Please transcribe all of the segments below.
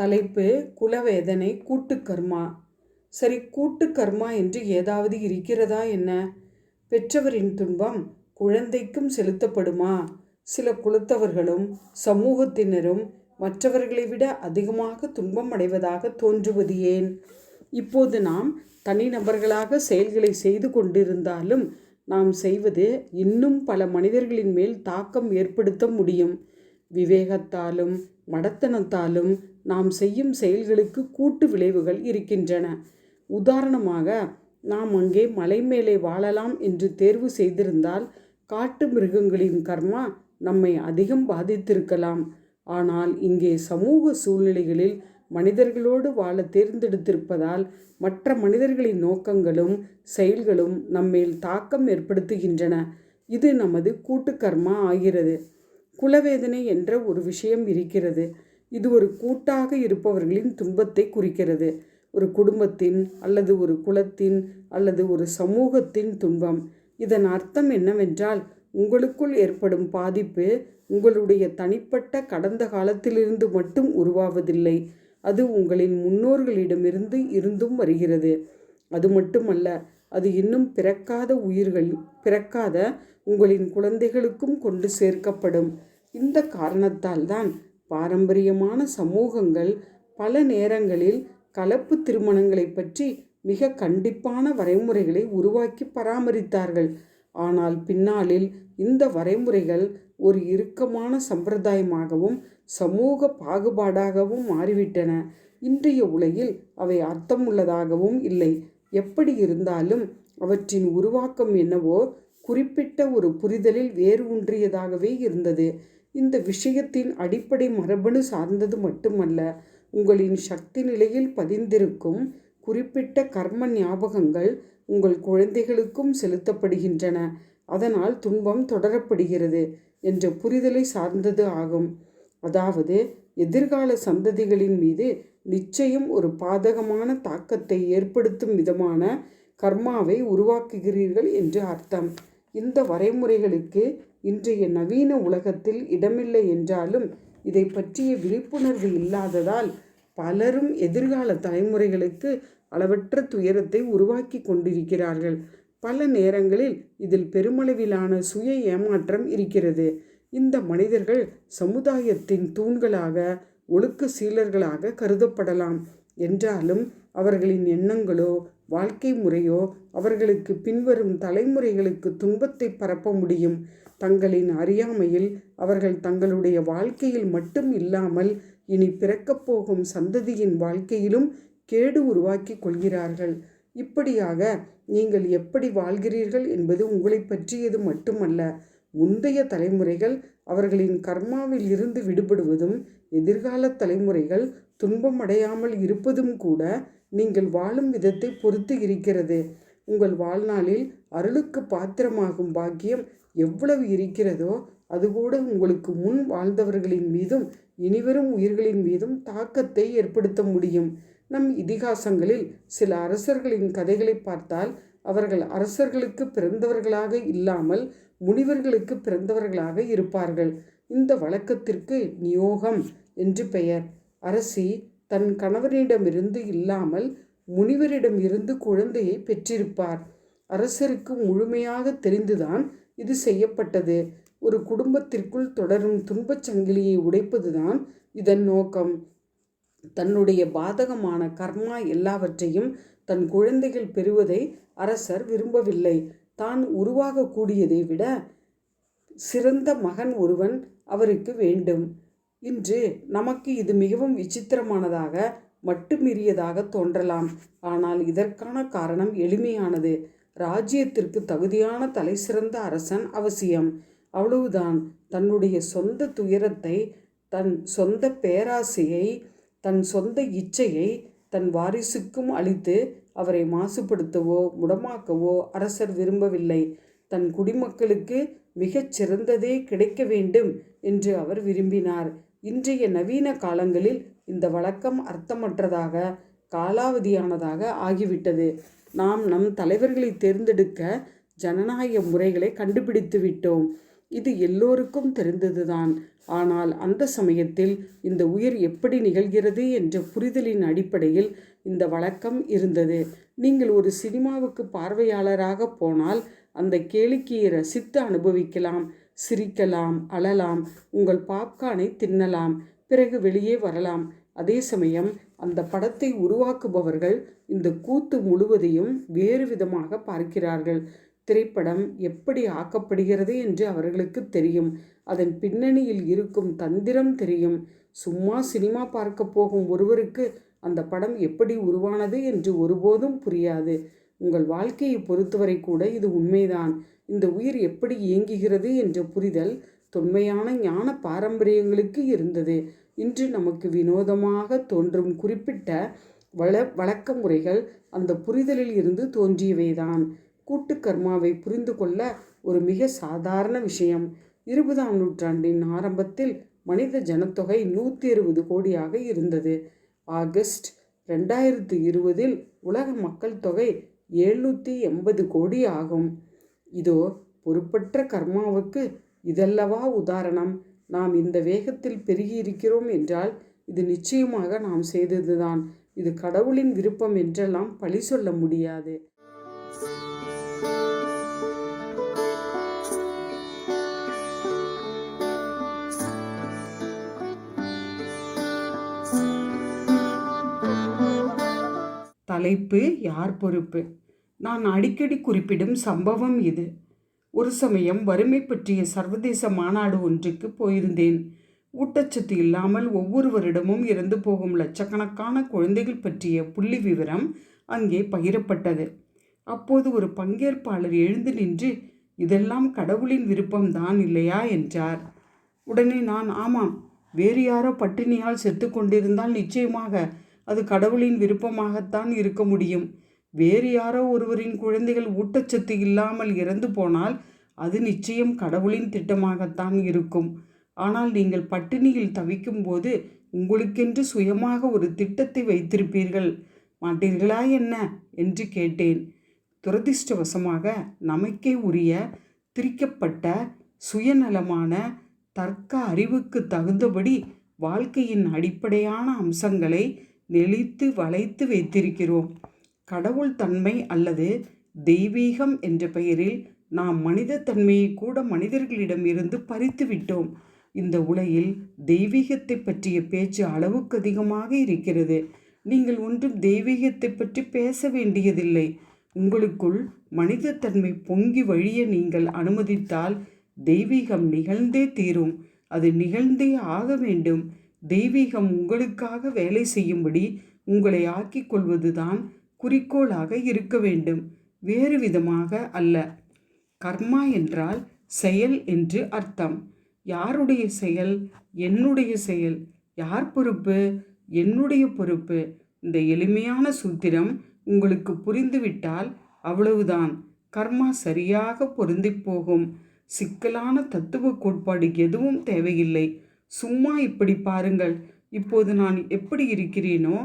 தலைப்பு குலவேதனை கூட்டு கர்மா சரி கூட்டு கர்மா என்று ஏதாவது இருக்கிறதா என்ன? பெற்றவரின் துன்பம் குழந்தைக்கும் செலுத்தப்படுமா? சில குலத்தவர்களும் சமூகத்தினரும் மற்றவர்களை விட அதிகமாக துன்பம் அடைவதாக தோன்றுவது ஏன்? இப்போது நாம் தனிநபர்களாக செயல்களை செய்து கொண்டிருந்தாலும் நாம் செய்வது இன்னும் பல மனிதர்களின் மேல் தாக்கம் ஏற்படுத்த முடியும். விவேகத்தாலும் மடத்தனத்தாலும் நாம் செய்யும் செயல்களுக்கு கூட்டு விளைவுகள் இருக்கின்றன. உதாரணமாக நாம் அங்கே மலை மேலே வாழலாம் என்று தேர்வு செய்திருந்தால் காட்டு மிருகங்களின் கர்மா நம்மை அதிகம் பாதித்திருக்கலாம். ஆனால் இங்கே சமூக சூழ்நிலைகளில் மனிதர்களோடு வாழ தேர்ந்தெடுத்திருப்பதால் மற்ற மனிதர்களின் நோக்கங்களும் செயல்களும் நம்மேல் தாக்கம் ஏற்படுத்துகின்றன. இது நமது கூட்டு கர்மா ஆகிறது. குலவேதனை என்ற ஒரு விஷயம் இருக்கிறது. இது ஒரு கூட்டாக இருப்பவர்களின் துன்பத்தை குறிக்கிறது. ஒரு குடும்பத்தின் அல்லது ஒரு குலத்தின் அல்லது ஒரு சமூகத்தின் துன்பம். இதன் அர்த்தம் என்னவென்றால் உங்களுக்குள் ஏற்படும் பாதிப்பு உங்களுடைய தனிப்பட்ட கடந்த காலத்திலிருந்து மட்டும் உருவாவதில்லை. அது உங்களின் முன்னோர்களிடமிருந்து இருந்தும் வருகிறது. அது மட்டுமல்ல அது இன்னும் பிறக்காத உயிர்கள் பிறக்காத உங்களின் குழந்தைகளுக்கும் கொண்டு சேர்க்கப்படும். இந்த காரணத்தால் தான் பாரம்பரியமான சமூகங்கள் பல நேரங்களில் கலப்பு திருமணங்களை பற்றி மிக கண்டிப்பான வரைமுறைகளை உருவாக்கி பராமரித்தார்கள். ஆனால் பின்னாளில் இந்த வரைமுறைகள் ஒரு இறுக்கமான சம்பிரதாயமாகவும் சமூக பாகுபாடாகவும் மாறிவிட்டன. இன்றைய உலகில் அவை அர்த்தமுள்ளதாகவும் இல்லை. எப்படி இருந்தாலும் அவற்றின் உருவாக்கம் என்னவோ குறிப்பிட்ட ஒரு புரிதலில் வேறு ஒன்றியதாகவே இருந்தது. இந்த விஷயத்தின் அடிப்படை மரபணு சார்ந்தது மட்டுமல்ல உங்களின் சக்தி நிலையில் பதிந்திருக்கும் குறிப்பிட்ட கர்ம ஞாபகங்கள் உங்கள் குழந்தைகளுக்கும் செலுத்தப்படுகின்றன. அதனால் துன்பம் தொடரப்படுகிறது என்ற புரிதலை சார்ந்தது ஆகும். அதாவது எதிர்கால சந்ததிகளின் மீது நிச்சயம் ஒரு பாதகமான தாக்கத்தை ஏற்படுத்தும் விதமான கர்மாவை உருவாக்குகிறீர்கள் என்று அர்த்தம். இந்த வரைமுறைகளுக்கு இன்றைய நவீன உலகத்தில் இடமில்லை என்றாலும் இதை பற்றிய விழிப்புணர்வு இல்லாததால் பலரும் எதிர்கால தலைமுறைகளுக்கு அளவற்ற துயரத்தை உருவாக்கி கொண்டிருக்கிறார்கள். பல நேரங்களில் இதில் பெருமளவிலான சுய ஏமாற்றம் இருக்கிறது. இந்த மனிதர்கள் சமுதாயத்தின் தூண்களாக ஒழுக்க சீலர்களாக கருதப்படலாம். என்றாலும் அவர்களின் எண்ணங்களோ வாழ்க்கை முறையோ அவர்களுக்கு பின்வரும் தலைமுறைகளுக்கு துன்பத்தை பரப்ப முடியும். தங்களின் அறியாமையில் அவர்கள் தங்களுடைய வாழ்க்கையில் மட்டும் இல்லாமல் இனி பிறக்கப் போகும் சந்ததியின் வாழ்க்கையிலும் கேடு உருவாக்கி கொள்கிறார்கள். இப்படியாக நீங்கள் எப்படி வாழ்கிறீர்கள் என்பது உங்களை பற்றியது மட்டுமல்ல முந்தைய தலைமுறைகள் அவர்களின் கர்மாவில் இருந்து விடுபடுவதும் எதிர்கால தலைமுறைகள் துன்பமடையாமல் இருப்பதும் கூட நீங்கள் வாழும் விதத்தை பொறுத்து இருக்கிறது. உங்கள் வாழ்நாளில் அருளுக்கு பாத்திரமாகும் பாக்கியம் எவ்வளவு இருக்கிறதோ அதுகூட உங்களுக்கு முன் வாழ்ந்தவர்களின் மீதும் இனிவரும் உயிர்களின் மீதும் தாக்கத்தை ஏற்படுத்த முடியும். நம் இதிகாசங்களில் சில அரசர்களின் கதைகளை பார்த்தால் அவர்கள் அரசர்களுக்கு பிறந்தவர்களாக இல்லாமல் முனிவர்களுக்கு பிறந்தவர்களாக இருப்பார்கள். இந்த வழக்கத்திற்கு நியோகம் என்று பெயர். அரசி தன் கணவனிடமிருந்து இல்லாமல் முனிவரிடம் இருந்து குழந்தையை பெற்றிருப்பார். அரசருக்கு முழுமையாக தெரிந்துதான் இது செய்யப்பட்டது. ஒரு குடும்பத்திற்குள் தொடரும் துன்பச் சங்கிலியை உடைப்பதுதான் இதன் நோக்கம். தன்னுடைய பாதகமான கர்மா எல்லாவற்றையும் தன் குழந்தைகள் பெறுவதை அரசர் விரும்பவில்லை. தான் உருவாகக்கூடியதை விட சிறந்த மகன் ஒருவன் அவருக்கு வேண்டும். இன்று நமக்கு இது மிகவும் விசித்திரமானதாக மட்டுமீறியதாக தோன்றலாம். ஆனால் இதற்கான காரணம் எளிமையானது. ராஜ்யத்திற்கு தகுதியான தலை சிறந்த அரசன் அவசியம். அவ்வளவுதான். தன்னுடைய சொந்த துயரத்தை தன் சொந்த பேராசையை தன் சொந்த இச்சையை தன் வாரிசுக்கும் அளித்து அவரை மாசுபடுத்தவோ முடமாக்கவோ அரசர் விரும்பவில்லை. தன் குடிமக்களுக்கு மிகச் சிறந்ததே கிடைக்க வேண்டும் என்று அவர் விரும்பினார். இன்றைய நவீன காலங்களில் இந்த வழக்கம் அர்த்தமற்றதாக காலாவதியானதாக ஆகிவிட்டது. நாம் நம் தலைவர்களை தேர்ந்தெடுக்க ஜனநாயக முறைகளை கண்டுபிடித்து விட்டோம். இது எல்லோருக்கும் தெரிந்ததுதான். ஆனால் அந்த சமயத்தில் இந்த உயிர் எப்படி நிகழ்கிறது என்ற புரிதலின் அடிப்படையில் இந்த வழக்கம் இருந்தது. நீங்கள் ஒரு சினிமாவுக்கு பார்வையாளராக போனால் அந்த கேளிக்கையை ரசித்து அனுபவிக்கலாம். சிரிக்கலாம் அழலாம். உங்கள் பாப்கார்னை தின்னலாம். பிறகு வெளியே வரலாம். அதே சமயம் அந்த படத்தை உருவாக்குபவர்கள் இந்த கூத்து முழுவதையும் வேறு விதமாக பார்க்கிறார்கள். திரைப்படம் எப்படி ஆக்கப்படுகிறது என்று அவர்களுக்கு தெரியும். அதன் பின்னணியில் இருக்கும் தந்திரம் தெரியும். சும்மா சினிமா பார்க்க போகும் ஒருவருக்கு அந்த படம் எப்படி உருவானது என்று ஒருபோதும் புரியாது. உங்கள் வாழ்க்கையை பொறுத்தவரை கூட இது உண்மைதான். இந்த உயிர் எப்படி இயங்குகிறது என்ற புரிதல் தொன்மையான ஞான பாரம்பரியங்களுக்கு இருந்தது. இன்று நமக்கு வினோதமாக தோன்றும் குறிப்பிட்ட வள வழக்க முறைகள் அந்த புரிதலில் இருந்து தோன்றியவைதான். கூட்டு கர்மாவை புரிந்து கொள்ள ஒரு மிக சாதாரண விஷயம். இருபதாம் நூற்றாண்டின் ஆரம்பத்தில் மனித ஜனத்தொகை நூற்றி அறுபது கோடியாக இருந்தது. ஆகஸ்ட் ரெண்டாயிரத்து இருபதில் உலக மக்கள் தொகை எழுநூற்றி எண்பது கோடி ஆகும். இதோ பொறுப்பற்ற கர்மாவுக்கு இதல்லவா உதாரணம். நாம் இந்த வேகத்தில் பெருகி இருக்கிறோம் என்றால் இது நிச்சயமாக நாம் செய்ததுதான். இது கடவுளின் விருப்பம் என்றெல்லாம் பழி சொல்ல முடியாது. தலைப்பு யார் பொறுப்பு? நான் அடிக்கடி குறிப்பிடும் சம்பவம் இது. ஒரு சமயம் வறுமை பற்றிய சர்வதேச மாநாடு ஒன்றுக்கு போயிருந்தேன். ஊட்டச்சத்து இல்லாமல் ஒவ்வொருவரிடமும் இறந்து போகும் லட்சக்கணக்கான குழந்தைகள் பற்றிய புள்ளி விவரம் அங்கே பகிரப்பட்டது. அப்போது ஒரு பங்கேற்பாளர் எழுந்து நின்று இதெல்லாம் கடவுளின் விருப்பம்தான் இல்லையா? என்றார். உடனே நான் ஆமாம் வேறு யாரோ பட்டினியால் செத்து கொண்டிருந்தால் நிச்சயமாக அது கடவுளின் விருப்பமாகத்தான் இருக்க முடியும். வேறு யாரோ ஒருவரின் குழந்தைகள் ஊட்டச்சத்து இல்லாமல் இறந்து போனால் அது நிச்சயம் கடவுளின் திட்டமாகத்தான் இருக்கும். ஆனால் நீங்கள் பட்டினியில் தவிக்கும் போது உங்களுக்கென்று சுயமாக ஒரு திட்டத்தை வைத்திருப்பீர்கள். மாட்டீர்களா என்ன? என்று கேட்டேன். துரதிர்ஷ்டவசமாக நமக்கே உரிய திரிக்கப்பட்ட சுயநலமான தர்க்க அறிவுக்கு தகுந்தபடி வாழ்க்கையின் அடிப்படையான அம்சங்களை நெளித்து வளைத்து வைத்திருக்கிறோம். கடவுள் தன்மை அல்லது தெய்வீகம் என்ற பெயரில் நாம் மனித தன்மையை கூட மனிதர்களிடம் இருந்து பறித்து விட்டோம். இந்த உலகில் தெய்வீகத்தை பற்றிய பேச்சு அளவுக்கு அதிகமாக இருக்கிறது. நீங்கள் ஒன்றும் தெய்வீகத்தை பற்றி பேச வேண்டியதில்லை. உங்களுக்குள் மனிதத்தன்மை பொங்கி வழிய நீங்கள் அனுமதித்தால் தெய்வீகம் நிகழ்ந்தே தீரும். அது நிகழ்ந்தே ஆக வேண்டும். தெய்வீகம் உங்களுக்காக வேலை செய்யும்படி உங்களை ஆக்கிக் கொள்வதுதான் குறிக்கோளாக இருக்க வேண்டும். வேறு விதமாக அல்ல. கர்மா என்றால் செயல் என்று அர்த்தம். யாருடைய செயல்? என்னுடைய செயல். யார் பொறுப்பு? என்னுடைய பொறுப்பு. இந்த எளிமையான சூத்திரம் உங்களுக்கு புரிந்துவிட்டால் அவ்வளவுதான். கர்மா சரியாக பொருந்தி போகும். சிக்கலான தத்துவ கோட்பாடு எதுவும் தேவையில்லை. சும்மா இப்படி பாருங்கள். இப்போது நான் எப்படி இருக்கிறேனோ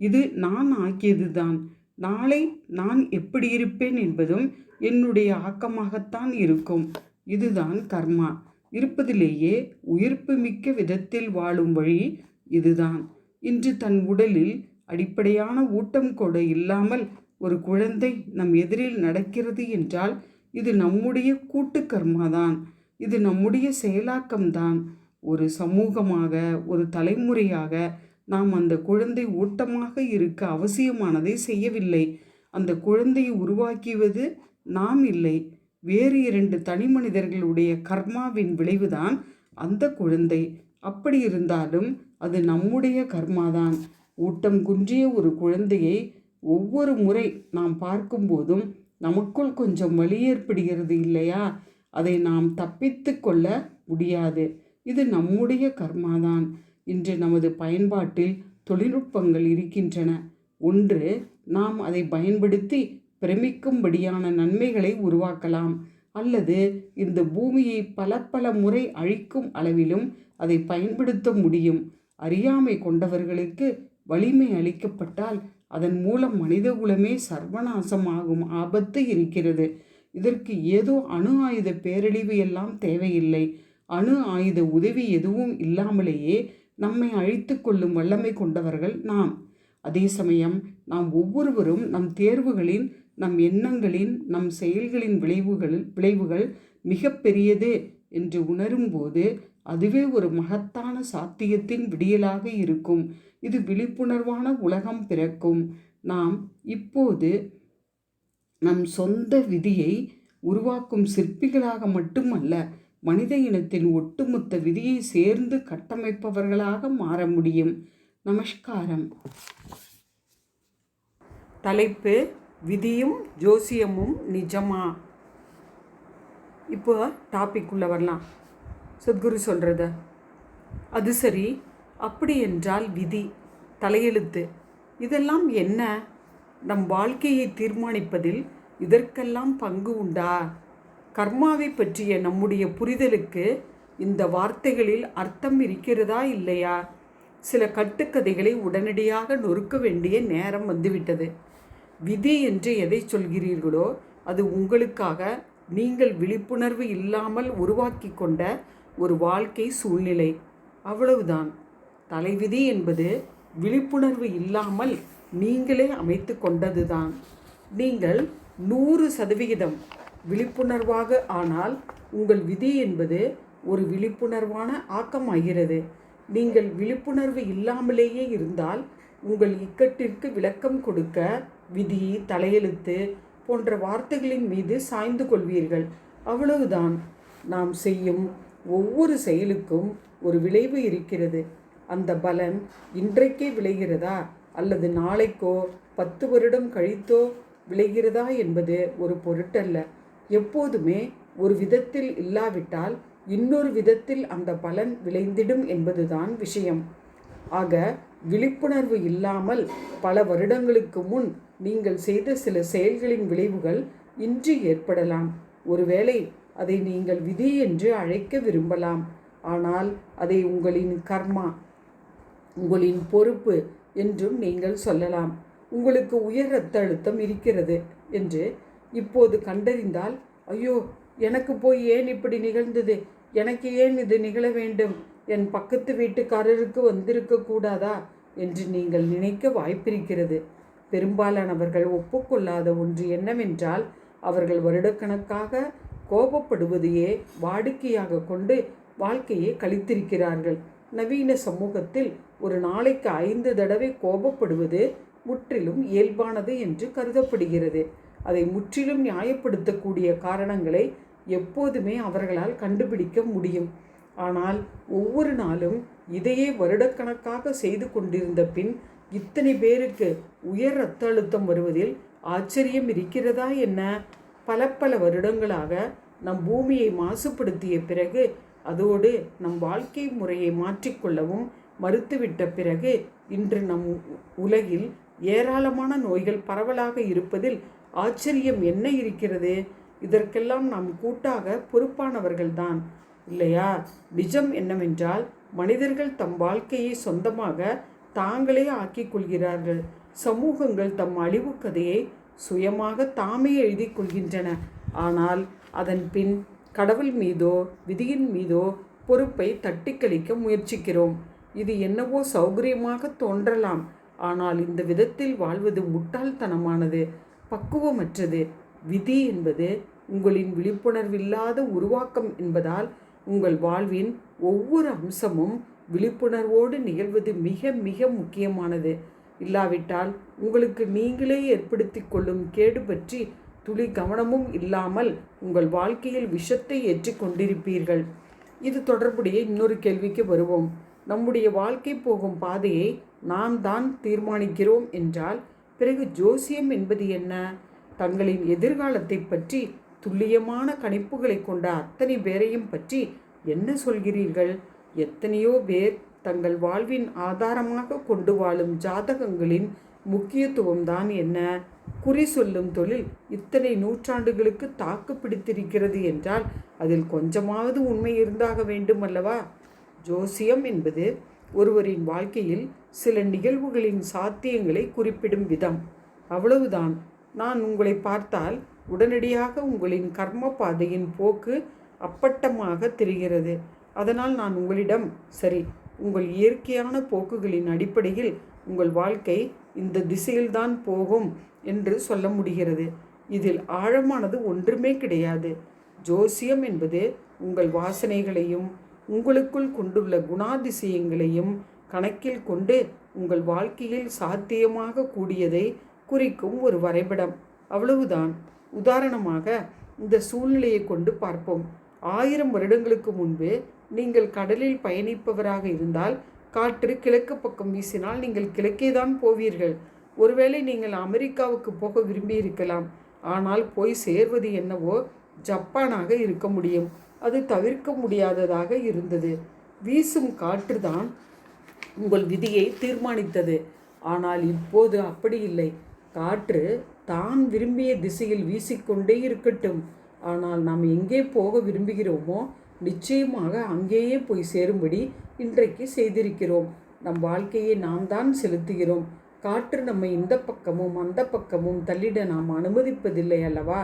இது நான் ஆக்கியதுதான். நாளை நான் எப்படி இருப்பேன் என்பதும் என்னுடைய ஆக்கமாகத்தான் இருக்கும். இதுதான் கர்மா. இருப்பதிலேயே உயிர்ப்பு மிக்க விதத்தில் வாழும் வழி இதுதான். இன்று தன் உடலில் அடிப்படையான ஊட்டம் கூட இல்லாமல் ஒரு குழந்தை நம் எதிரில் நடக்கிறது என்றால் இது நம்முடைய கூட்டு கர்மாதான். இது நம்முடைய செயலாக்கம்தான். ஒரு சமூகமாக ஒரு தலைமுறையாக நாம் அந்த குழந்தை ஓட்டமாக இருக்க அவசியமானதை செய்யவில்லை. அந்த குழந்தையை உருவாக்கிவது நாம் இல்லை. வேறு இரண்டு தனி மனிதர்களுடைய கர்மாவின் விளைவுதான் அந்த குழந்தை. அப்படி இருந்தாலும் அது நம்முடைய கர்மாதான். ஊட்டம் குன்றிய ஒரு குழந்தையை ஒவ்வொரு முறை நாம் பார்க்கும்போதும் நமக்குள் கொஞ்சம் வலி ஏற்படுகிறது இல்லையா? அதை நாம் தப்பித்து கொள்ள முடியாது. இது நம்முடைய கர்மாதான். இன்று நமது பயன்பாட்டில் தொழில்நுட்பங்கள் இருக்கின்றன. ஒன்று நாம் அதை பயன்படுத்தி பிரமிக்கும்படியான நன்மைகளை உருவாக்கலாம். அல்லது இந்த பூமியை பல பல முறை அழிக்கும் அளவிலும் அதை பயன்படுத்த முடியும். அறியாமை கொண்டவர்களுக்கு வலிமை அளிக்கப்பட்டால் அதன் மூலம் மனிதகுலமே சர்வநாசமாகும் ஆபத்து இருக்கிறது. இதற்கு ஏதோ அணு ஆயுத பேரழிவு எல்லாம் தேவையில்லை. அணு ஆயுத உதவி எதுவும் இல்லாமலேயே நம்மை அழித்து கொள்ளும் வல்லமை கொண்டவர்கள் நாம். அதே சமயம் நாம் ஒவ்வொருவரும் நம் தேர்வுகளின் நம் எண்ணங்களின் நம் செயல்களின் விளைவுகள் விளைவுகள் மிக பெரியது என்று உணரும்போது அதுவே ஒரு மகத்தான சாத்தியத்தின் விடியலாக இருக்கும். இது விழிப்புணர்வான உலகம் பிறக்கும். நாம் இப்போது நம் சொந்த விதியை உருவாக்கும் சிற்பிகளாக மட்டுமல்ல மனித இனத்தின் ஒட்டுமொத்த விதியை சேர்ந்து கட்டமைப்பவர்களாக மாற முடியும். நமஸ்காரம். தலைப்பு விதியும் ஜோசியமும் நிஜமா? இப்போ டாபிக் உள்ள வரலாம். சத்குரு சொல்கிறத அது சரி அப்படி என்றால் விதி தலையெழுத்து. இதெல்லாம் என்ன? நம் வாழ்க்கையை தீர்மானிப்பதில் இதற்கெல்லாம் பங்கு உண்டா? கர்மாவை பற்றிய நம்முடைய புரிதலுக்கு இந்த வார்த்தைகளில் அர்த்தம் இருக்கிறதா இல்லையா? சில கட்டுக்கதைகளை உடனடியாக நொறுக்க வேண்டிய நேரம் வந்துவிட்டது. விதி என்று எதை சொல்கிறீர்களோ அது உங்களுக்காக நீங்கள் விழிப்புணர்வு இல்லாமல் உருவாக்கி கொண்ட ஒரு வாழ்க்கை சூழ்நிலை. அவ்வளவுதான். தலைவிதி என்பது விழிப்புணர்வு இல்லாமல் நீங்களே அமைத்து கொண்டதுதான். நீங்கள் நூறு சதவிகிதம் விழிப்புணர்வாக ஆனால் உங்கள் விதி என்பது ஒரு விழிப்புணர்வான ஆக்கமாகிறது. நீங்கள் விழிப்புணர்வு இல்லாமலேயே இருந்தால் உங்கள் இக்கட்டிற்கு விளக்கம் கொடுக்க விதி தலையெழுத்து போன்ற வார்த்தைகளின் மீது சாய்ந்து கொள்வீர்கள். அவ்வளவுதான். நாம் செய்யும் ஒவ்வொரு செயலுக்கும் ஒரு விளைவு இருக்கிறது. அந்த பலன் இன்றைக்கே விளைகிறதா? அல்லது நாளைக்கோ பத்து வருடம் கழித்தோ விளைகிறதா என்பது ஒரு பொருட்டல்ல. எப்போதுமே ஒரு விதத்தில் இல்லாவிட்டால் இன்னொரு விதத்தில் அந்த பலன் விளைந்திடும் என்பதுதான் விஷயம். ஆக விழிப்புணர்வு இல்லாமல் பல வருடங்களுக்கு முன் நீங்கள் செய்த சில செயல்களின் விளைவுகள் இன்று ஏற்படலாம். ஒருவேளை அதை நீங்கள் விதி என்று அழைக்க விரும்பலாம். ஆனால் அதை உங்களின் கர்மா உங்களின் பொறுப்பு என்றும் நீங்கள் சொல்லலாம். உங்களுக்கு உயர் ரத்த அழுத்தம் இருக்கிறது என்று இப்போது கண்டறிந்தால் ஐயோ எனக்கு போய் ஏன் இப்படி நிகழ்ந்தது? எனக்கு ஏன் இது நிகழ வேண்டும்? என் பக்கத்து வீட்டுக்காரருக்கு வந்திருக்க கூடாதா? என்று நீங்கள் நினைக்க வாய்ப்பிருக்கிறது. பெரும்பாலானவர்கள் ஒப்புக்கொள்ளாத ஒன்று என்னவென்றால் அவர்கள் வருடக்கணக்காக கோபப்படுவதையே வாடிக்கையாக கொண்டு வாழ்க்கையை கழித்திருக்கிறார்கள். நவீன சமூகத்தில் ஒரு நாளைக்கு ஐந்து தடவை கோபப்படுவது முற்றிலும் இயல்பானது என்று கருதப்படுகிறது. அதை முற்றிலும் நியாயப்படுத்தக்கூடிய காரணங்களை எப்போதுமே அவர்களால் கண்டுபிடிக்க முடியும். ஆனால் ஒவ்வொரு நாளும் இதையே வருடக்கணக்காக செய்து கொண்டிருந்த பின் இத்தனை பேருக்கு உயர் ரத்த அழுத்தம் வருவதில் ஆச்சரியம் இருக்கிறதா என்ன? பல பல வருடங்களாக நம் பூமியை மாசுபடுத்திய பிறகு அதோடு நம் வாழ்க்கை முறையை மாற்றிக்கொள்ளவும் மறுத்துவிட்ட பிறகு இன்று நம் உலகில் ஏராளமான நோய்கள் பரவலாக இருப்பதில் ஆச்சரியம் என்ன இருக்கிறது? இதற்கெல்லாம் நாம் கூட்டாக பொறுப்பானவர்கள்தான் இல்லையா? நிஜம் என்னவென்றால் மனிதர்கள் தம் வாழ்க்கையை சொந்தமாக தாங்களே ஆக்கிக் கொள்கிறார்கள். சமூகங்கள் தம் அழிவு கதையை சுயமாக தாமே எழுதி கொள்கின்றன. ஆனால் அதன் பின் கடவுள் மீதோ விதியின் மீதோ பொறுப்பை தட்டி கழிக்க முயற்சிக்கிறோம். இது என்னவோ சௌகரியமாக தோன்றலாம். ஆனால் இந்த விதத்தில் வாழ்வது முட்டாள்தனமானது. பக்குவமற்றது. விதி என்பது உங்களின் விழிப்புணர்வில்லாத உருவாக்கம் என்பதால் உங்கள் வாழ்வின் ஒவ்வொரு அம்சமும் விழிப்புணர்வோடு நிகழ்வது மிக மிக முக்கியமானது. இல்லாவிட்டால் உங்களுக்கு நீங்களே ஏற்படுத்தி கொள்ளும் கேடு பற்றி துளி கவனமும் இல்லாமல் உங்கள் வாழ்க்கையில் விஷத்தை ஏற்றி கொண்டிருப்பீர்கள். இது தொடர்புடைய இன்னொரு கேள்விக்கு வருவோம். நம்முடைய வாழ்க்கை போகும் பாதையை நாம் தான் தீர்மானிக்கிறோம் என்றால் பிறகு ஜோசியம் என்பது என்ன? தங்களின் எதிர்காலத்தை பற்றி துல்லியமான கணிப்புகளை கொண்ட அத்தனை பேரையும் பற்றி என்ன சொல்கிறீர்கள்? எத்தனையோ பேர் தங்கள் வாழ்வின் ஆதாரமாக கொண்டு வாழும் ஜாதகங்களின் முக்கியத்துவம்தான் என்ன? குறி சொல்லும் தொழில் இத்தனை நூற்றாண்டுகளுக்கு தாக்கு பிடித்திருக்கிறது என்றால் அதில் கொஞ்சமாவது உண்மை இருந்தாக வேண்டும் அல்லவா? ஜோசியம் என்பது ஒருவரின் வாழ்க்கையில் சில நிகழ்வுகளின் சாத்தியங்களை குறிப்பிடும் விதம். அவ்வளவுதான். நான் உங்களை பார்த்தால் உடனடியாக உங்களின் கர்ம பாதையின் போக்கு அப்பட்டமாக தெரிகிறது. அதனால் நான் உங்களிடம் சரி உங்கள் இயற்கையான போக்குகளின் அடிப்படையில் உங்கள் வாழ்க்கை இந்த திசையில்தான் போகும் என்று சொல்ல முடிகிறது. இதில் ஆழமானது ஒன்றுமே கிடையாது. ஜோசியம் என்பது உங்கள் வாசனைகளையும் உங்களுக்குள் கொண்டுள்ள குணாதிசயங்களையும் கணக்கில் கொண்டு உங்கள் வாழ்க்கையில் சாத்தியமாக கூடியதை குறிக்கும் ஒரு வரைபடம். அவ்வளவுதான். உதாரணமாக இந்த சூழ்நிலையை கொண்டு பார்ப்போம். ஆயிரம் வருடங்களுக்கு முன்பு நீங்கள் கடலில் பயணிப்பவராக இருந்தால் காற்று கிழக்கு பக்கம் வீசினால் நீங்கள் கிழக்கே தான் போவீர்கள். ஒருவேளை நீங்கள் அமெரிக்காவுக்கு போக விரும்பி இருக்கலாம் ஆனால் போய் சேர்வது என்னவோ ஜப்பானாக இருக்க முடியும். அது தவிர்க்க முடியாததாக இருந்தது. வீசும் காற்று தான் உங்கள் விதியை தீர்மானித்தது. ஆனால் இப்போது அப்படி இல்லை. காற்று தான் விரும்பிய திசையில் வீசிக்கொண்டே இருக்கட்டும். ஆனால் நாம் எங்கே போக விரும்புகிறோமோ நிச்சயமாக அங்கேயே போய் சேரும்படி இன்றைக்கு செய்திருக்கிறோம். நம் வாழ்க்கையை நாம் தான் செலுத்துகிறோம். காற்று நம்மை இந்த பக்கமும் அந்த பக்கமும் தள்ளிட நாம் அனுமதிப்பதில்லை அல்லவா?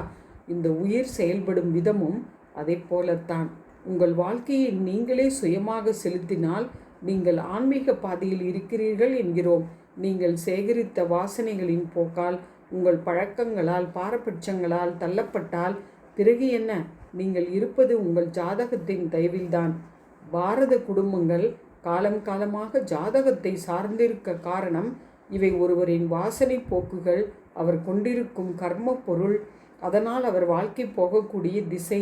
இந்த உயிர் செயல்படும் விதமும் அதே போலத்தான் உங்கள் வாழ்க்கையை நீங்களே சுயமாக செலுத்தினால் நீங்கள் ஆன்மீக பாதையில் இருக்கிறீர்கள் என்கிறோம். நீங்கள் சேகரித்த வாசனைகளின் போக்கால் உங்கள் பழக்கங்களால் பாரபட்சங்களால் தள்ளப்பட்டால் பிறகு என்ன? நீங்கள் இருப்பது உங்கள் ஜாதகத்தின் தயவில்தான். பாரத குடும்பங்கள் காலம் காலமாக ஜாதகத்தை சார்ந்திருக்க காரணம் இவை ஒருவரின் வாசனை போக்குகள் அவர் கொண்டிருக்கும் கர்ம பொருள் அதனால் அவர் வாழ்க்கை போகக்கூடிய திசை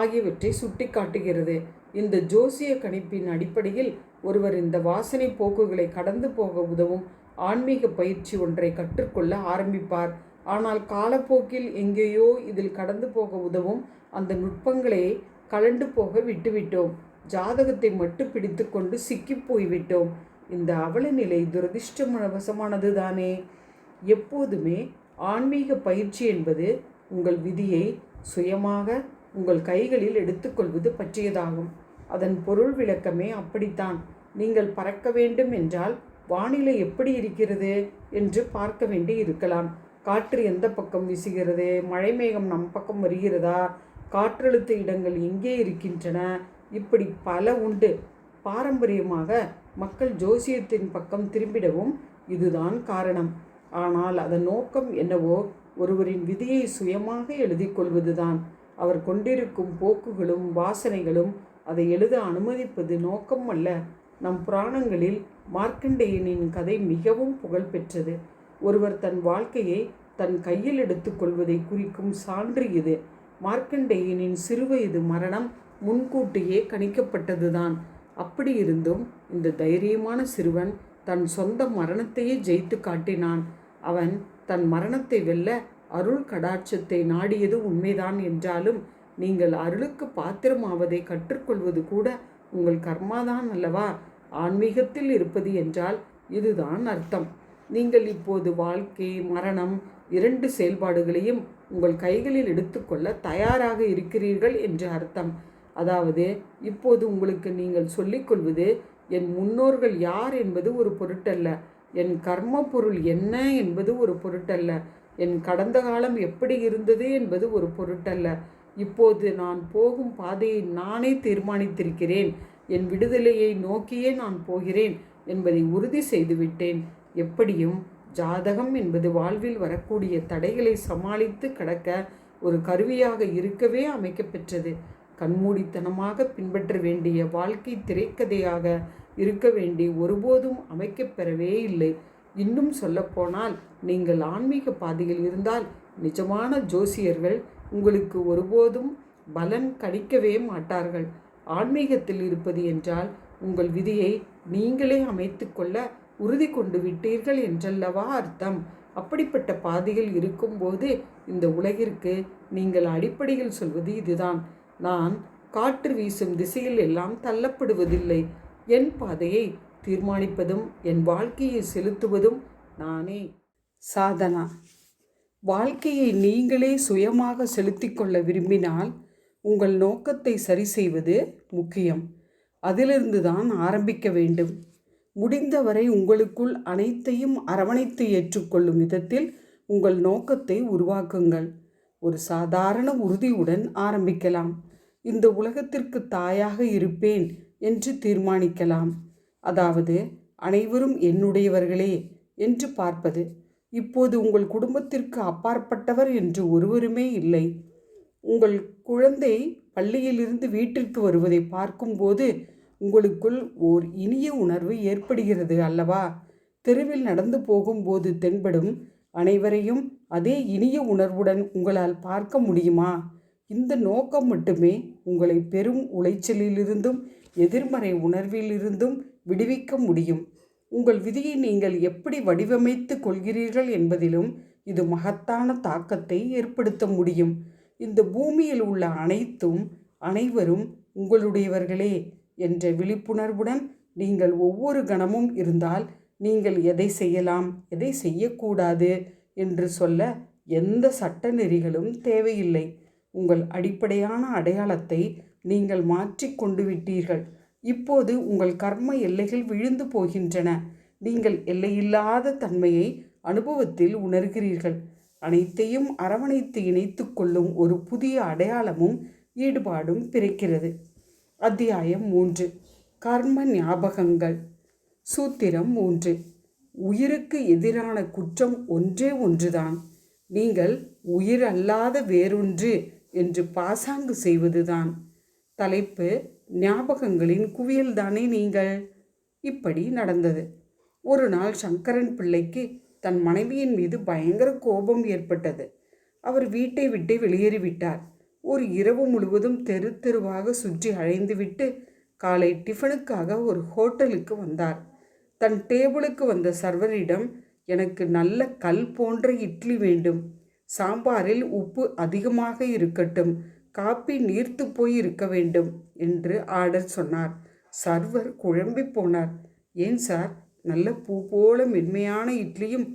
ஆகியவற்றை சுட்டிக்காட்டுகிறது. இந்த ஜோசிய கணிப்பின் அடிப்படையில் ஒருவர் இந்த வாசனை போக்குகளை கடந்து போக உதவும் ஆன்மீக பயிற்சி ஒன்றை கற்றுக்கொள்ள ஆரம்பிப்பார். ஆனால் காலப்போக்கில் எங்கேயோ இதில் கடந்து போக உதவும் அந்த நுட்பங்களே கலண்டு போக விட்டுவிட்டோம். ஜாதகத்தை மட்டும் பிடித்து கொண்டு சிக்கி போய்விட்டோம். இந்த அவல நிலை துரதிர்ஷ்டவசமானது தானே. எப்போதுமே ஆன்மீக பயிற்சி என்பது உங்கள் விதியை சுயமாக உங்கள் கைகளில் எடுத்துக்கொள்வது பற்றியதாகும். அதன் பொருள் விளக்கமே அப்படித்தான். நீங்கள் பறக்க வேண்டும் என்றால் வானிலை எப்படி இருக்கிறது என்று பார்க்க வேண்டி இருக்கலாம். காற்று எந்த பக்கம் வீசுகிறது? மழை மேகம் நம் பக்கம் வருகிறதா? காற்றழுத்த இடங்கள் எங்கே இருக்கின்றன? இப்படி பல உண்டு. பாரம்பரியமாக மக்கள் ஜோசியத்தின் பக்கம் திரும்பிடவும் இதுதான் காரணம். ஆனால் அதன் நோக்கம் என்னவோ ஒருவரின் விதியை சுயமாக எழுதி கொள்வதுதான் அவர் கொண்டிருக்கும் போக்குகளும் வாசனைகளும் அதை எழுத அனுமதிப்பது நோக்கம் அல்ல. நம் புராணங்களில் மார்க்கண்டேயனின் கதை மிகவும் புகழ்பெற்றது ஒருவர் தன் வாழ்க்கையை தன் கையில் எடுத்துக்கொள்வதை குறிக்கும் சான்று இது. மார்க்கண்டேயனின் சிறுவயது மரணம் முன்கூட்டியே கணிக்கப்பட்டதுதான். அப்படி இருந்தும் இந்த தைரியமான சிறுவன் தன் சொந்த மரணத்தையே ஜெயித்து காட்டினான். அவன் தன் மரணத்தை வெல்ல அருள் கடாட்சத்தை நாடியது உண்மைதான் என்றாலும் நீங்கள் அருளுக்கு பாத்திரமாவதை கற்றுக்கொள்வது கூட உங்கள் கர்மாதான் அல்லவா? ஆன்மீகத்தில் இருப்பது என்றால் இதுதான் அர்த்தம். நீங்கள் இப்போது வாழ்க்கை மரணம் இரண்டு செயல்பாடுகளையும் உங்கள் கைகளில் எடுத்துக்கொள்ள தயாராக இருக்கிறீர்கள் என்று அர்த்தம். அதாவது இப்போது உங்களுக்கு நீங்கள் சொல்லிக்கொள்வது என் முன்னோர்கள் யார் என்பது ஒரு பொருட்டல்ல. என் கர்ம பொருள் என்ன என்பது ஒரு பொருட்டல்ல. என் கடந்த காலம் எப்படி இருந்தது என்பது ஒரு பொருட்டல்ல. இப்போது நான் போகும் பாதையை நானே தீர்மானித்திருக்கிறேன். என் விடுதலையை நோக்கியே நான் போகிறேன் என்பதை உறுதி செய்துவிட்டேன். எப்படியும் ஜாதகம் என்பது வாழ்வில் வரக்கூடிய தடைகளை சமாளித்து கடக்க ஒரு கருவியாக இருக்கவே அமைக்கப்பெற்றது. கண்மூடித்தனமாக பின்பற்ற வேண்டிய வாழ்க்கை திரைக்கதையாக இருக்க வேண்டி ஒருபோதும் அமைக்கப்பெறவே இல்லை. இன்னும் சொல்லப்போனால் நீங்கள் ஆன்மீக பாதையில் இருந்தால் நிஜமான ஜோசியர்கள் உங்களுக்கு ஒருபோதும் பலன் கணிக்கவே மாட்டார்கள். ஆன்மீகத்தில் இருப்பது என்றால் உங்கள் விதியை நீங்களே அமைத்து கொள்ள உறுதி கொண்டு விட்டீர்கள் என்றல்லவா அர்த்தம்? அப்படிப்பட்ட பாதையில் இருக்கும்போது இந்த உலகிற்கு நீங்கள் அடிப்படையில் சொல்வது இதுதான். நான் காற்று வீசும் திசையில் எல்லாம் தள்ளப்படுவதில்லை. என் பாதையை தீர்மானிப்பதும் என் வாழ்க்கையை செலுத்துவதும் நானே. சாதனா. வாழ்க்கையை நீங்களே சுயமாக செலுத்திக் கொள்ள விரும்பினால் உங்கள் நோக்கத்தை சரி செய்வது முக்கியம். அதிலிருந்து தான் ஆரம்பிக்க வேண்டும். முடிந்தவரை உங்களுக்குள் அனைத்தையும் அரவணைத்து ஏற்றுக்கொள்ளும் விதத்தில் உங்கள் நோக்கத்தை உருவாக்குங்கள். ஒரு சாதாரண உறுதியுடன் ஆரம்பிக்கலாம். இந்த உலகத்திற்கு தாயாக இருப்பேன் என்று தீர்மானிக்கலாம். அதாவது அனைவரும் என்னுடையவர்களே என்று பார்ப்பது இப்போது உங்கள் குடும்பத்திற்கு அப்பாற்பட்டவர் என்று ஒருவருமே இல்லை. உங்கள் குழந்தை பள்ளியிலிருந்து வீட்டிற்கு வருவதை பார்க்கும்போது உங்களுக்குள் ஓர் இனிய உணர்வு ஏற்படுகிறது அல்லவா? தெருவில் நடந்து போகும்போது தென்படும் அனைவரையும் அதே இனிய உணர்வுடன் உங்களால் பார்க்க முடியுமா? இந்த நோக்கம் மட்டுமே உங்களை பெரும் உளைச்சலிலிருந்தும் எதிர்மறை உணர்விலிருந்தும் விடுவிக்க முடியும். உங்கள் விதியை நீங்கள் எப்படி வடிவமைத்து கொள்கிறீர்கள் என்பதிலும் இது மகத்தான தாக்கத்தை ஏற்படுத்த முடியும். இந்த பூமியில் உள்ள அனைத்தும் அனைவரும் உங்களுடையவர்களே என்ற விழிப்புணர்வுடன் நீங்கள் ஒவ்வொரு கணமும் இருந்தால் நீங்கள் எதை செய்யலாம் எதை செய்யக்கூடாது என்று சொல்ல எந்த சட்ட நெறிகளும் தேவையில்லை. உங்கள் அடிப்படையான அடையாளத்தை நீங்கள் மாற்றி கொண்டு விட்டீர்கள் இப்போது உங்கள் கர்ம எல்லைகள் விழுந்து போகின்றன. நீங்கள் எல்லையில்லாத தன்மையை அனுபவத்தில் உணர்கிறீர்கள். அனைத்தையும் அரவணைத்து இணைத்து கொள்ளும் ஒரு புதிய அடையாளமும் ஈடுபாடும் பிறக்கிறது. அத்தியாயம் மூன்று. கர்ம ஞாபகங்கள். சூத்திரம் மூன்று. உயிருக்கு எதிரான குற்றம் ஒன்றே ஒன்றுதான். நீங்கள் உயிர் அல்லாத வேறொன்று என்று பாசாங்கு செய்வதுதான். தலைப்பு ஞாபகங்களின் குவியல் தானே நீங்கள்? இப்படி நடந்தது. ஒரு நாள் சங்கரன் பிள்ளைக்கு தன் மனைவியின் மீது பயங்கர கோபம் ஏற்பட்டது. அவர் வீட்டை விட்டு வெளியேறிவிட்டார். ஒரு இரவு முழுவதும் தெரு தெருவாக சுற்றி அழைந்துவிட்டு காலை டிஃபனுக்காக ஒரு ஹோட்டலுக்கு வந்தார். தன் டேபிளுக்கு வந்த சர்வரிடம் எனக்கு நல்ல கல் போன்ற இட்லி வேண்டும். சாம்பாரில் உப்பு அதிகமாக இருக்கட்டும். காப்பி நீர்த்து போய் இருக்க வேண்டும் என்று ஆர்டர் சொன்னார். சர்வர் குழம்பி போனார். ஏன் சார்? நல்ல பூ போல மென்மையான இட்லியும்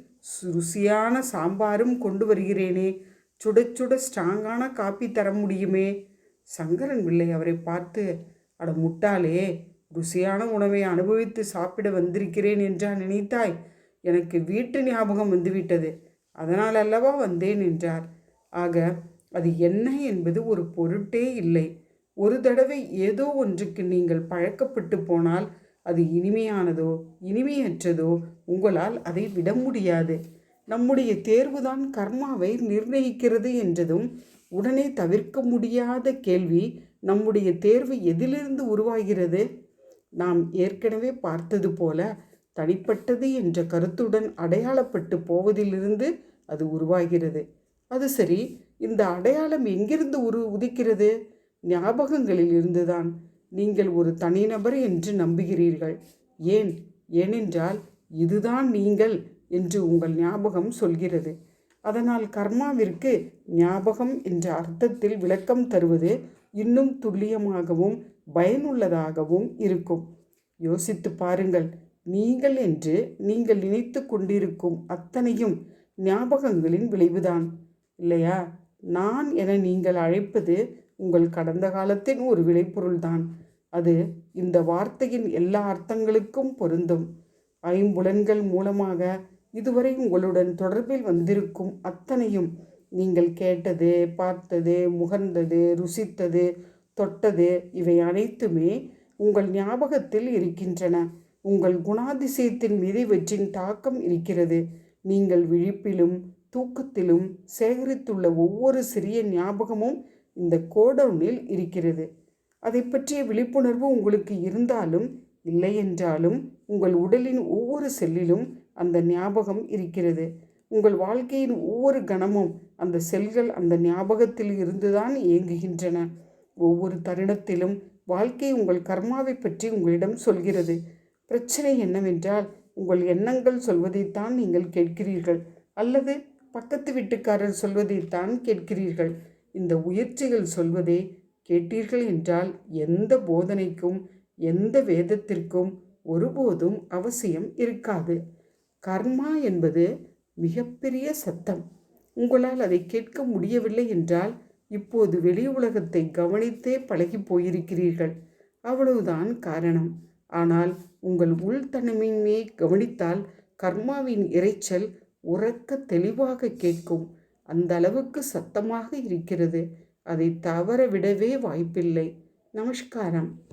ருசியான சாம்பாரும் கொண்டு வருகிறேனே. சுட சுட ஸ்ட்ராங்கான காப்பி தர முடியுமே? சங்கரன் பிள்ளை அவரை பார்த்து அட முட்டாளே ருசியான உணவை அனுபவித்து சாப்பிட வந்திருக்கிறேன் என்றா நினைத்தாய்? எனக்கு வீட்டு ஞாபகம் வந்துவிட்டது. அதனால் அல்லவா வந்தேன் என்றார். ஆக அது என்ன என்பது ஒரு பொருட்டே இல்லை. ஒரு தடவை ஏதோ ஒன்றுக்கு நீங்கள் பழக்கப்பட்டு போனால் அது இனிமையானதோ இனிமையற்றதோ உங்களால் அதை விட முடியாது. நம்முடைய தேர்வுதான் கர்மாவை நிர்ணயிக்கிறது என்றதும் உடனே தவிர்க்க முடியாத கேள்வி நம்முடைய தேர்வு எதிலிருந்து உருவாகிறது? நாம் ஏற்கனவே பார்த்தது போல தனிப்பட்டது என்ற கருத்துடன் அடையாளப்பட்டு போவதிலிருந்து அது உருவாகிறது. அது சரி இந்த அடையாளம் எங்கிருந்து உரு உதிக்கிறது? ஞாபகங்களில் இருந்துதான். நீங்கள் ஒரு தனிநபர் என்று நம்புகிறீர்கள். ஏன்? ஏனென்றால் இதுதான் நீங்கள் என்று உங்கள் ஞாபகம் சொல்கிறது. அதனால் கர்மாவிற்கு ஞாபகம் என்ற அர்த்தத்தில் விளக்கம் தருவது இன்னும் துல்லியமாகவும் பயனுள்ளதாகவும் இருக்கும். யோசித்து பாருங்கள். நீங்கள் என்று நீங்கள் நினைத்து கொண்டிருக்கும் அத்தனையும் ஞாபகங்களின் விளைவுதான். இல்லையா? நான் என நீங்கள் அழைப்பது உங்கள் கடந்த காலத்தின் ஒரு விளைபொருள்தான். அது இந்த வார்த்தையின் எல்லா அர்த்தங்களுக்கும் பொருந்தும். ஐம்புலன்கள் மூலமாக இதுவரை உங்களுடன் தொடர்பில் வந்திருக்கும் அத்தனையும் நீங்கள் கேட்டது பார்த்தது முகர்ந்தது ருசித்தது தொட்டது இவை அனைத்துமே உங்கள் ஞாபகத்தில் இருக்கின்றன. உங்கள் குணாதிசயத்தின் மீது இவற்றின் தாக்கம் இருக்கிறது. நீங்கள் விழிப்பிலும் தூக்கத்திலும் சேகரித்துள்ள ஒவ்வொரு சிறிய ஞாபகமும் இந்த கோடவுனில் இருக்கிறது. அதை பற்றிய விழிப்புணர்வு உங்களுக்கு இருந்தாலும் இல்லை என்றாலும் உங்கள் உடலின் ஒவ்வொரு செல்லிலும் அந்த ஞாபகம் இருக்கிறது. உங்கள் வாழ்க்கையின் ஒவ்வொரு கணமும் அந்த செல்கள் அந்த ஞாபகத்தில் இருந்துதான் இயங்குகின்றன. ஒவ்வொரு தருணத்திலும் வாழ்க்கை உங்கள் கர்மாவை பற்றி உங்களிடம் சொல்கிறது. பிரச்சனை என்னவென்றால் உங்கள் எண்ணங்கள் சொல்வதைத்தான் நீங்கள் கேட்கிறீர்கள். அல்லது பக்கத்து வீட்டுக்காரர் சொல்வதைத்தான் கேட்கிறீர்கள். இந்த உயர்ச்சிகள் சொல்வதே கேட்டீர்கள் என்றால் எந்த போதனைக்கும் எந்த வேதத்திற்கும் ஒருபோதும் அவசியம் இருக்காது. கர்மா என்பது மிகப்பெரிய சத்தம். உங்களால் அதை கேட்க முடியவில்லை என்றால் இப்போது வெளி உலகத்தை கவனித்தே பழகி போயிருக்கிறீர்கள். அவ்வளவுதான் காரணம். ஆனால் உங்கள் உள்தனிமையை கவனித்தால் கர்மாவின் இரைச்சல் உறக்க தெளிவாக கேட்கும். அந்த அளவுக்கு சத்தமாக இருக்கிறது. அதை தவற விடவே வாய்ப்பில்லை. நமஸ்காரம்.